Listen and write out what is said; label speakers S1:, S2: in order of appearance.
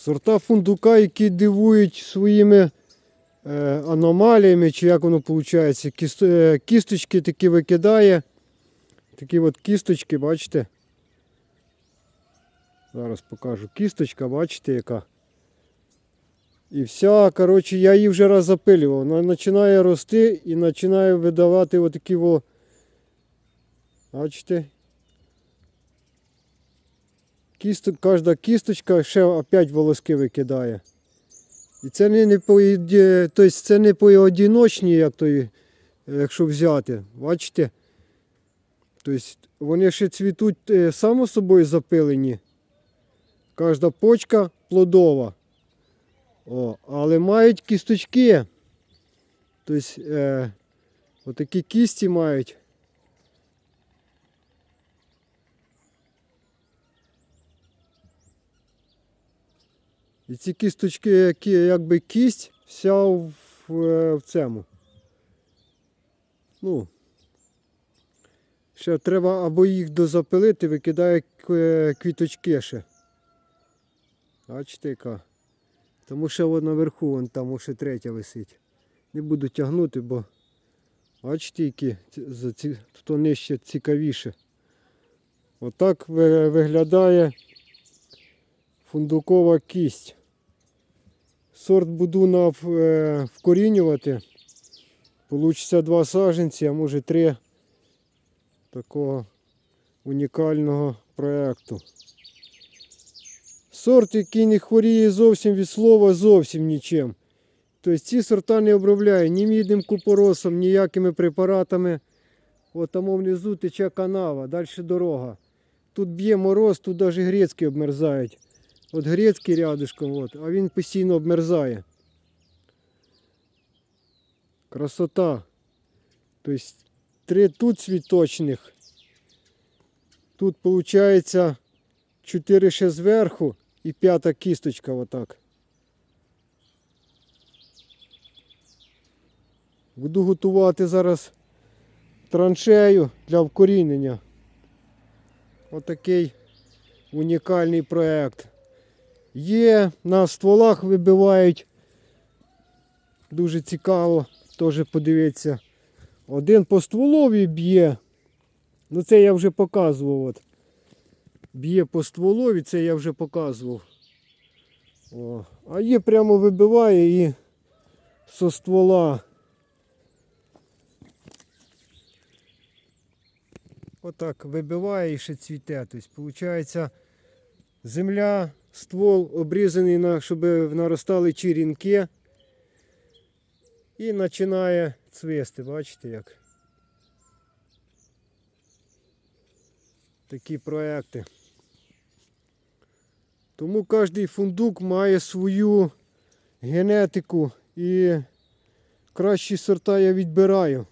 S1: Сорта фундука, які дивують своїми е, аномаліями, чи як воно виходить. Е, кісточки такі викидає. Такі от кісточки, бачите? Зараз покажу. Кісточка, бачите, яка. І вся, коротше, я її вже раз запилював. Вона починає рости і починає видавати отакі. Бачите? Кісто, кожна кісточка ще опять волоски викидає. І це не, не тобто це не поодіночні, як то, якщо взяти. Бачите? Тобто вони ще цвітуть е, само собою запилені. Кожна почка плодова. О, але мають кісточки. Тобто е, отакі кісті мають. І ці кісточки, які якби кість, вся в, в, в цьому. Ну, ще треба або їх дозапилити, викидає квіточки ще. Бачите, яка. Тому що вон наверху, вон там ще третя висить. Не буду тягнути, бо бачите, які ці, нижче цікавіше. Отак виглядає фундукова кість. Сорт буду на е, вкорінювати. Получиться два саженці, а може три такого унікального проєкту. Сорт, який не хворіє зовсім від слова, зовсім нічим. Тобто ці сорта не обробляю ні мідним купоросом, ніякими препаратами. От там внизу тече канава, далі дорога. Тут б'є мороз, тут навіть грецькі обмерзають. От грецький рядышком, от, а він постійно обмерзає. Красота. Тобто три тут цвіточних. Тут виходить чотири ще зверху і п'ята кісточка отак. Буду готувати зараз траншею для вкорінення. Отакий унікальний проект. Є, на стволах вибивають. Дуже цікаво, теж подивитися. Один по стволові б'є. Ну це я вже показував. От. Б'є по стволові, це я вже показував. О. А є прямо вибиває і со ствола. Отак вибиває і ще цвіте. Тобто, виходить, земля, ствол обрізаний, на, щоб наростали черенки. І починає цвісти, бачите як. Такі проекти. Тому кожний фундук має свою генетику і кращі сорта я відбираю.